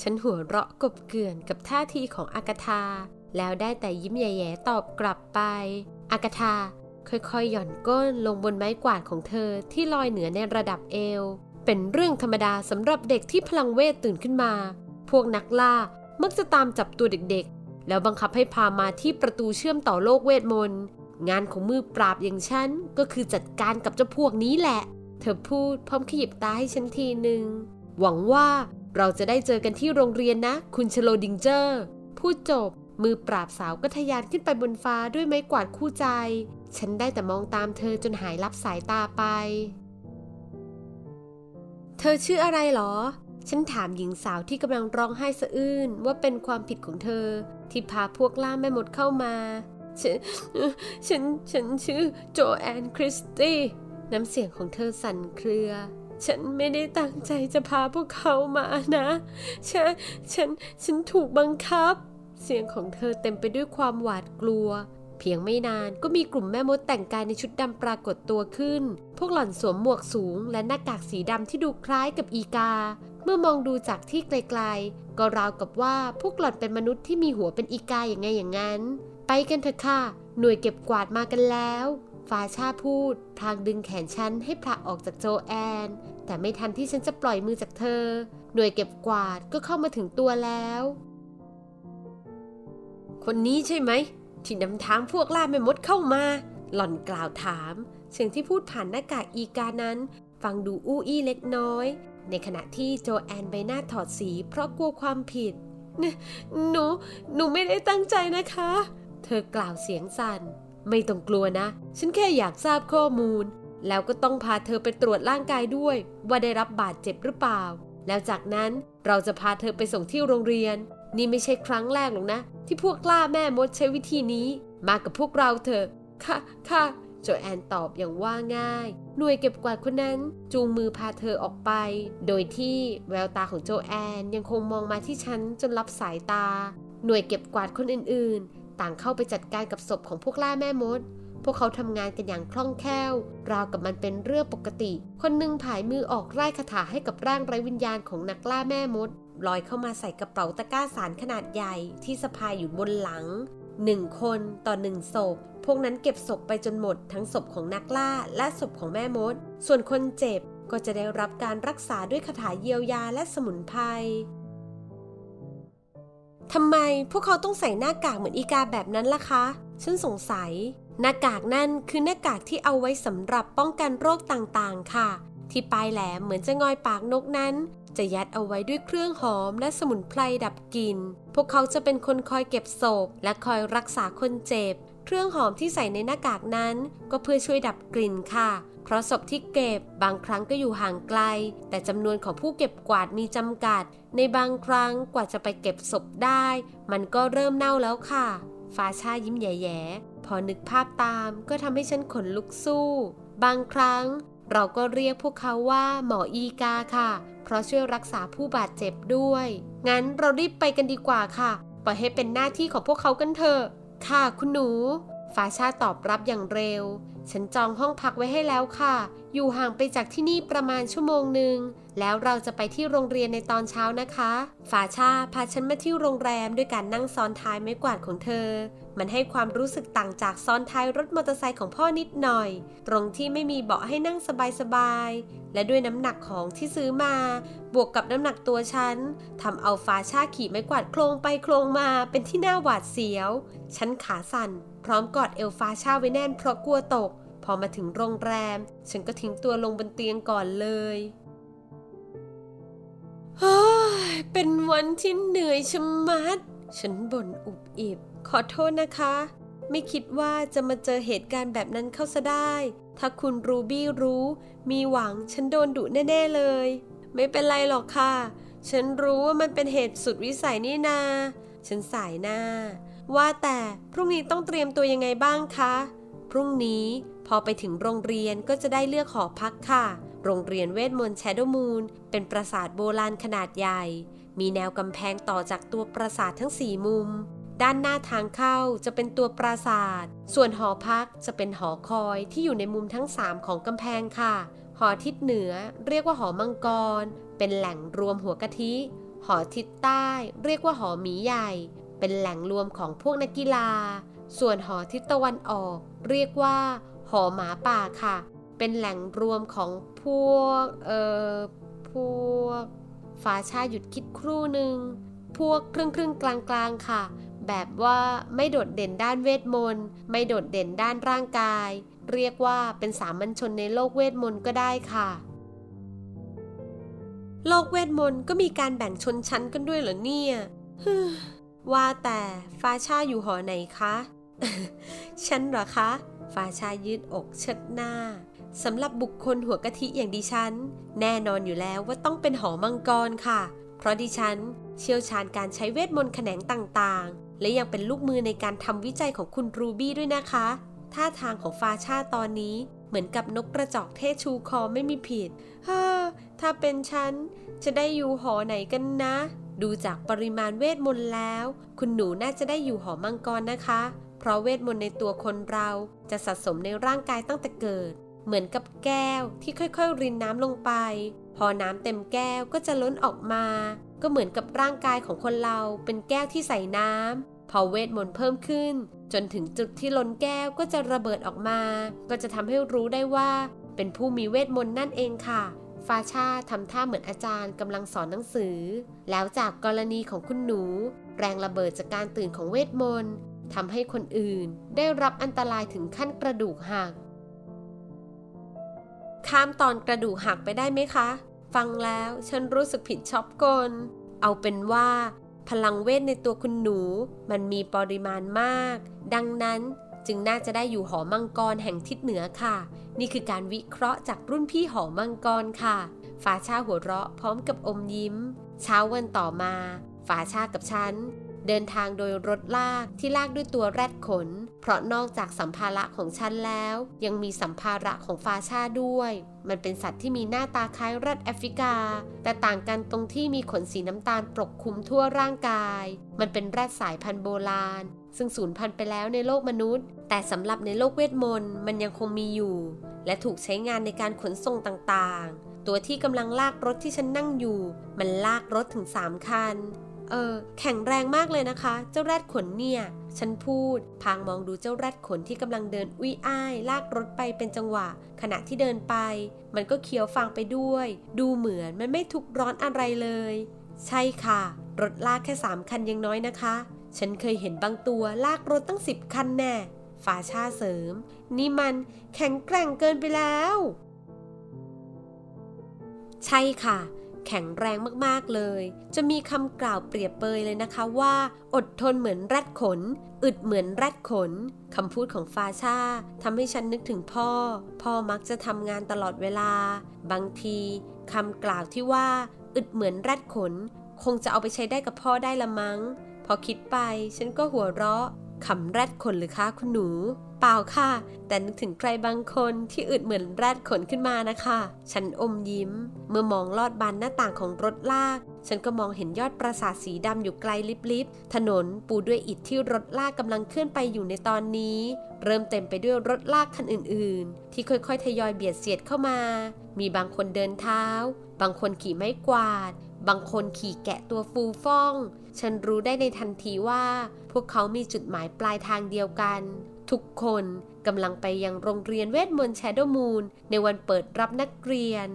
ฉันหัวเราะกบเกลื่อนกับท่าทีของอากาธา แล้วได้แต่ยิ้มแย่ๆตอบกลับไป อากาธาค่อยๆ หย่อนก้นลงบนไม้กวาดของเธอที่ลอยเหนือในระดับเอว เป็นเรื่องธรรมดาสำหรับเด็กที่พลังเวทตื่นขึ้นมา พวกนักล่ามักจะตามจับตัวเด็กๆ แล้วบังคับให้พามาที่ประตูเชื่อมต่อโลกเวทมนต์ งานของมือปราบอย่างฉัน ก็คือจัดการกับเจ้าพวกนี้แหละ เธอพูดพร้อมขยิบตาให้ฉันทีหนึ่งหวังว่า เราจะได้เจอกันที่โรงเรียนนะ คุณชโลดิงเจอร์ พูดจบ มือปราบสาวก็ทะยานขึ้นไปบนฟ้าด้วยไม้กวาดคู่ใจ ฉันได้แต่มองตามเธอจนหายลับสายตาไป เธอชื่ออะไรหรอ ฉันถามหญิงสาวที่กำลังร้องไห้สะอื้นว่าเป็นความผิดของเธอ ที่พาพวกล่าแม่มดเข้ามาฉันฉัน ฉันชื่อโจแอนคริสตี้ น้ำเสียงของเธอสั่นเครือ ฉันไม่ได้ตั้งใจจะพาพวกเขามานะ ฉัน ฉัน ฉันถูกบังคับ เสียงของเธอเต็มไปด้วยความหวาดกลัว เพียงไม่นานก็มีกลุ่มแม่มดแต่งกายในชุดดำปรากฏตัวขึ้น พวกหล่อนสวมหมวกสูงและหน้ากากสีดำที่ดูคล้ายกับอีกา เมื่อมองดูจากที่ไกลๆ ก็ราวกับว่าพวกหล่อนเป็นมนุษย์ที่มีหัวเป็นอีกาอย่างไงอย่างนั้น ไปกันเถอะค่ะ หน่วยเก็บกวาดมากันแล้ว ฟาชาพูด พลางดึงแขนฉันให้ผลักออกจากโจแอน แต่ไม่ทันที่ฉันจะปล่อยมือจากเธอ หน่วยเก็บกวาดก็เข้ามาถึงตัวแล้ว คนนี้ใช่ไหม ที่นำทางพวกล่าแม่มดเข้ามา หล่อนกล่าวถาม เสียงที่พูดผ่านหน้ากากอีกานั้น ฟังดูอู้อี้เล็กน้อย ในขณะที่โจแอนใบหน้าถอดสี เพราะกลัวความผิดหนูหนูไม่ได้ตั้งใจนะคะ เธอกล่าวเสียงสัน่น ไม่ต้องกลัวนะ ฉันแค่อยากทราบข้อมูล แล้วก็ต้องพาเธอไปตรวจร่างกายด้วย ว่าได้รับบาดเจ็บหรือเปล่า แล้วจากนั้นเราจะพาเธอไปส่งที่โรงเรียน นี่ไม่ใช่ครั้งแรกหรอกนะ ที่พวกล่าแม่มดใช้วิธีนี้ มากับพวกเราเถอะ ค่ะค่ะโจแอนตอบอย่างว่าง่าย หน่วยเก็บกวาดคนนั้นจูงมือพาเธอออกไป โดยที่แววตาของโจแอนยังคงมองมาที่ฉันจนรับสายตา หน่วยเก็บกวาดคนอื่น ต่างเข้าไปจัดการกับศพของพวกล่าแม่มด พวกเขาทำงานกันอย่างคล่องแคล่ว ราวกับมันเป็นเรื่องปกติ คนหนึ่งผายมือออกไล่คาถาให้กับร่างไร้วิญญาณของนักล่าแม่มดลอยเข้ามาใส่กระเป๋าตะกร้าสารขนาดใหญ่ที่สะพายอยู่บนหลังหนึ่งคนต่อหนึ่งศพ พวกนั้นเก็บศพไปจนหมดทั้งศพของนักล่าและศพของแม่มด ส่วนคนเจ็บก็จะได้รับการรักษาด้วยคาถาเยียวยาและสมุนไพร ทำไมพวกเขาต้องใส่หน้ากากเหมือนอีกาแบบนั้นล่ะคะ ฉันสงสัย หน้ากากนั่นคือหน้ากากที่เอาไว้สำหรับป้องกันโรคต่างๆ ค่ะ ที่ปลายแหลมเหมือนจะงอยปากนกนั้น จะยัดเอาไว้ด้วยเครื่องหอมและสมุนไพรดับกลิ่น พวกเขาจะเป็นคนคอยเก็บศพและคอยรักษาคนเจ็บ เครื่องหอมที่ใส่ในหน้ากากนั้น ก็เพื่อช่วยดับกลิ่นค่ะ เพราะศพที่เก็บบางครั้งก็อยู่ห่างไกล แต่จำนวนของผู้เก็บกวาดมีจำกัด ในบางครั้งกว่าจะไปเก็บศพได้ มันก็เริ่มเน่าแล้วค่ะฟ้าชายิ้มแย่ๆ พอนึกภาพตามก็ทำให้ฉันขนลุกสู้ บางครั้งเราก็เรียกพวกเขาว่าหมออีกาค่ะ เพราะช่วยรักษาผู้บาดเจ็บด้วย งั้นเรารีบไปกันดีกว่าค่ะ ปล่อยให้เป็นหน้าที่ของพวกเขากันเถอะ ค่ะคุณหนูฟ้าชาตอบรับอย่างเร็ว ฉันจองห้องพักไว้ให้แล้วค่ะ อยู่ห่างไปจากที่นี่ประมาณชั่วโมงหนึ่ง แล้วเราจะไปที่โรงเรียนในตอนเช้านะคะ ฝาชาพาฉันมาที่โรงแรมด้วยการนั่งซ้อนท้ายไม้กวาดของเธอ มันให้ความรู้สึกต่างจากซ้อนท้ายรถมอเตอร์ไซค์ของพ่อนิดหน่อย ตรงที่ไม่มีเบาะให้นั่งสบายๆ และด้วยน้ำหนักของที่ซื้อมา บวกกับน้ำหนักตัวฉันทำเอาฟ้าชาขี่ไม้กวาดโคลงไปโคลงมาเป็นที่น่าหวาดเสียว ฉันขาสั่น พร้อมกอดเอลฟ้าชาไว้แน่นเพราะกลัวตก พอมาถึงโรงแรม ฉันก็ทิ้งตัวลงบนเตียงก่อนเลยเฮ้ยเป็นวันที่เหนื่อยชะมัด ฉันบ่นอุบอิบ ขอโทษนะคะ ไม่คิดว่าจะมาเจอเหตุการณ์แบบนั้นเข้าซะได้ ถ้าคุณรูบี้รู้ มีหวังฉันโดนดุแน่ ๆเลย ไม่เป็นไรหรอกค่ะ ฉันรู้ว่ามันเป็นเหตุสุดวิสัยนี่นา ฉันสายหน้า ว่าแต่พรุ่งนี้ต้องเตรียมตัวยังไงบ้างคะ พรุ่งนี้พอไปถึงโรงเรียนก็จะได้เลือกหอพักค่ะ โรงเรียนเวทมนต์แชโดมูนเป็นปราสาทโบราณขนาดใหญ่ มีแนวกำแพงต่อจากตัวปราสาททั้งสี่มุม ด้านหน้าทางเข้าจะเป็นตัวปราสาท ส่วนหอพักจะเป็นหอคอยที่อยู่ในมุมทั้ง 3 ของกำแพงค่ะ หอทิศเหนือเรียกว่าหอมังกร เป็นแหล่งรวมหัวกะทิ หอทิศใต้เรียกว่าหอหมีใหญ่ เป็นแหล่งรวมของพวกนักกีฬา ส่วนหอทิศตะวันออก เรียกว่า หอหมาป่าค่ะ เป็นแหล่งรวมของพวก เอ่อ พวกฟ้าชาหยุดคิดครู่หนึ่ง พวกครึ่งครึ่งกลางกลางๆค่ะ แบบว่าไม่โดดเด่นด้านเวทมนต์ ไม่โดดเด่นด้านร่างกาย เรียกว่าเป็นสามัญชนในโลกเวทมนต์ก็ได้ค่ะ โลกเวทมนต์ก็มีการแบ่งชนชั้นกันด้วยเหรอเนี่ยว่าแต่ฟาชาอยู่หอไหนคะฉันเหรอคะฟาชายืดอกเชิดหน้าสำหรับบุคคลหัวกะทิอย่างดิฉัน แน่นอนอยู่แล้วว่าต้องเป็นหอมังกรค่ะ เพราะดิฉันเชี่ยวชาญการใช้เวทมนต์แขนงต่าง และยังเป็นลูกมือในการทำวิจัยของคุณรูบี้ด้วยนะคะ ท่าทางของฟาชาตอนนี้เหมือนกับนกกระจอกเทศชูคอไม่มีผิดเฮ้อถ้าเป็นฉัน จะได้อยู่หอไหนกันนะ ดูจากปริมาณเวทมนต์แล้ว คุณหนูน่าจะได้อยู่หอมังกรนะคะ เพราะเวทมนต์ในตัวคนเราจะสะสมในร่างกายตั้งแต่เกิด เหมือนกับแก้วที่ค่อยๆ รินน้ำลงไป พอน้ำเต็มแก้วก็จะล้นออกมา ก็เหมือนกับร่างกายของคนเราเป็นแก้วที่ใส่น้ำพอเวทมนต์เพิ่มขึ้น จนถึงจุดที่ล้นแก้วก็จะระเบิดออกมา ก็จะทำให้รู้ได้ว่า เป็นผู้มีเวทมนต์นั่นเองค่ะฟาชาทำท่าเหมือนอาจารย์กำลังสอนหนังสือ แล้วจากกรณีของคุณหนู แรงระเบิดจากการตื่นของเวทมนต์ทำให้คนอื่นได้รับอันตรายถึงขั้นกระดูกหัก ข้ามตอนกระดูกหักไปได้ไหมคะ ฟังแล้วฉันรู้สึกผิดชอบกล เอาเป็นว่า พลังเวทในตัวคุณหนู มันมีปริมาณมาก ดังนั้นจึงน่าจะได้อยู่หอมังกรแห่งทิศเหนือค่ะ นี่คือการวิเคราะห์จากรุ่นพี่หอมังกรค่ะฝาชาหัวเราะพร้อมกับอมยิ้ม เช้าวันต่อมาฝาชากับฉัน เดินทางโดยรถลากที่ลากด้วยตัวแรดขน เพราะนอกจากสัมภาระของฉันแล้ว ยังมีสัมภาระของฟาชาด้วย มันเป็นสัตว์ที่มีหน้าตาคล้ายแรดแอฟริกา แต่ต่างกันตรงที่มีขนสีน้ำตาลปกคลุมทั่วร่างกาย มันเป็นแรดสายพันธุ์โบราณ ซึ่งสูญพันธุ์ไปแล้วในโลกมนุษย์ แต่สำหรับในโลกเวทมนต์มันยังคงมีอยู่ และถูกใช้งานในการขนส่งต่างๆตัวที่กำลังลากรถที่ฉันนั่งอยู่ มันลากรถถึง 3 คัน เออ แข็งแรงมากเลยนะคะ เจ้าแรดขนเนี่ย ฉันพูด พางมองดูเจ้าแรดขนที่กำลังเดินอุ้ยอ้าย ลากรถไปเป็นจังหวะ ขณะที่เดินไป มันก็เคี้ยวฟางไปด้วย ดูเหมือนมันไม่ทุกร้อนอะไรเลย ใช่ค่ะ รถลากแค่3คันยังน้อยนะคะ ฉันเคยเห็นบางตัวลากรถตั้ง10คันแน่ฝาชาเสริม นี่มันแข็งแกร่งเกินไปแล้ว ใช่ค่ะ แข็งแรงมากๆเลย จะมีคำกล่าวเปรียบเปยเลยนะคะว่า อดทนเหมือนแรดขน อึดเหมือนแรดขนคำพูดของฟาชาทำให้ฉันนึกถึงพ่อ พ่อมักจะทำงานตลอดเวลา บางทีคำกล่าวที่ว่า อึดเหมือนแรดขน คงจะเอาไปใช้ได้กับพ่อได้ละมั้ง พอคิดไปฉันก็หัวเราะ ขำแรดขนหรือคะคุณหนู เปล่าค่ะ แต่นึกถึงใครบางคนที่อึดเหมือนแรดขนขึ้นมานะคะ ฉันอมยิ้ม เมื่อมองลอดบานหน้าต่างของรถลาก ฉันก็มองเห็นยอดปราสาทสีดำอยู่ไกลลิบๆ ถนนปูด้วยอิฐที่รถลากกำลังเคลื่อนไปอยู่ในตอนนี้ เริ่มเต็มไปด้วยรถลากคันอื่นๆ ที่ค่อยๆ ทยอยเบียดเสียดเข้ามา มีบางคนเดินเท้า บางคนขี่ไม้กวาด บางคนขี่แกะตัวฟูฟ่อง ฉันรู้ได้ในทันทีว่า พวกเขามีจุดหมายปลายทางเดียวกัน ทุกคนกำลังไปยังโรงเรียนเวทมนต์แชโดมูนในวันเปิดรับนักเรียน